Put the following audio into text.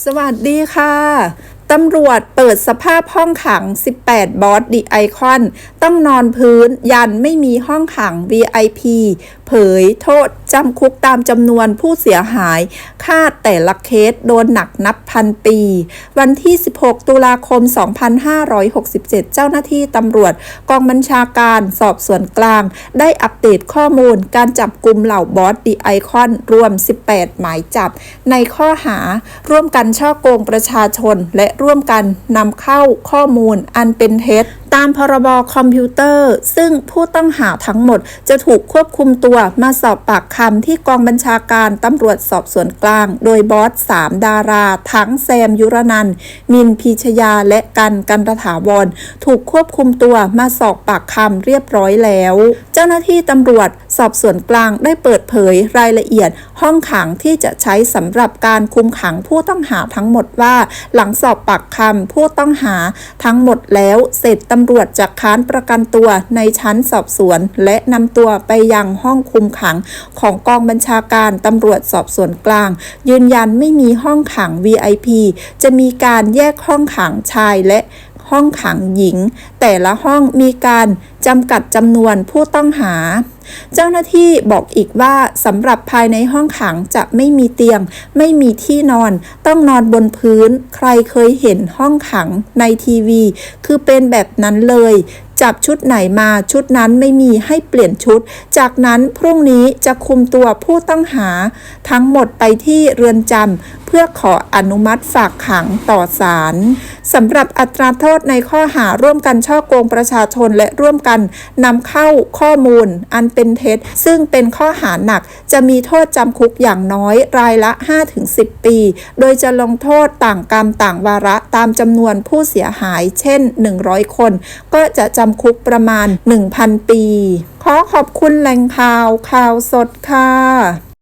สวัสดีค่ะตำรวจเปิดสภาพห้องขัง 18 บอสดีไอคอน ต้องนอนพื้นยันไม่มีห้องขัง VIP เผยโทษ จำคุกตามจำนวนผู้เสียหายค่าแต่ละเคสโดนหนักนับพันปี วันที่ 16 ตุลาคม 2567 เจ้าหน้าที่ตำรวจ กองบัญชาการสอบสวนกลาง ได้อัปเดตข้อมูลการจับกลุ่มเหล่าบอสดีไอคอนรวม 18 หมายจับ ในข้อหาร่วมกันช่อโกงประชาชน และร่วมกันนำเข้าข้อมูลอันเป็นเท็จ ตามพรบคอมพิวเตอร์ ซึ่งผู้ต้องหาทั้งหมดจะถูกควบคุมตัวมาสอบปากคำที่กองบัญชาการตำรวจสอบสวนกลาง โดยบอส 3 ดารา ทั้งแซมยุรนันมินพีชยาและกันกันตถาวร ถูกควบคุมตัวมาสอบปากคำเรียบร้อยแล้ว เจ้าหน้าที่ตำรวจ สอบสวนกลางได้เปิดเผยรายละเอียด ห้องขังที่จะใช้สำหรับการคุมขังผู้ต้องหาทั้งหมดว่า หลังสอบปากคำผู้ต้องหาทั้งหมดแล้วเสร็จตำรวจจะค้านประกันตัวในชั้นสอบสวน และนำตัวไปยังห้องคุมขังของกองบัญชาการตำรวจสอบสวนกลาง ยืนยันไม่มีห้องขัง VIP จะมีการแยกห้องขังชายและ ห้องขังหญิง แต่ละห้องมีการจำกัดจำนวนผู้ต้องหา เจ้าหน้าที่บอกอีกว่าสำหรับภายในห้องขังจะไม่มีเตียง ไม่มีที่นอน ต้องนอนบนพื้น ใครเคยเห็นห้องขังในทีวี คือเป็นแบบนั้นเลย จับชุดไหนมาชุดนั้นไม่มีให้เปลี่ยนชุด จากนั้นพรุ่งนี้จะคุมตัวผู้ต้องหา ทั้งหมดไปที่เรือนจำ พื่อขออนุมัติฝากขังต่อศาลสำหรับอัตราโทษในข้อหาร่วมกันช่อโกงประชาชนและร่วมกันนำเข้าข้อมูล อันเป็นเท็จ ซึ่งเป็นข้อหาหนัก จะมีโทษจำคุกอย่างน้อยรายละ 5-10 ปี โดยจะลงโทษต่างกรรมต่างวาระตามจำนวนผู้เสียหาย เช่น 100 คน ก็จะจำคุกประมาณ 1,000 ปี ขอขอบคุณแหล่งข่าวข่าวสดค่ะ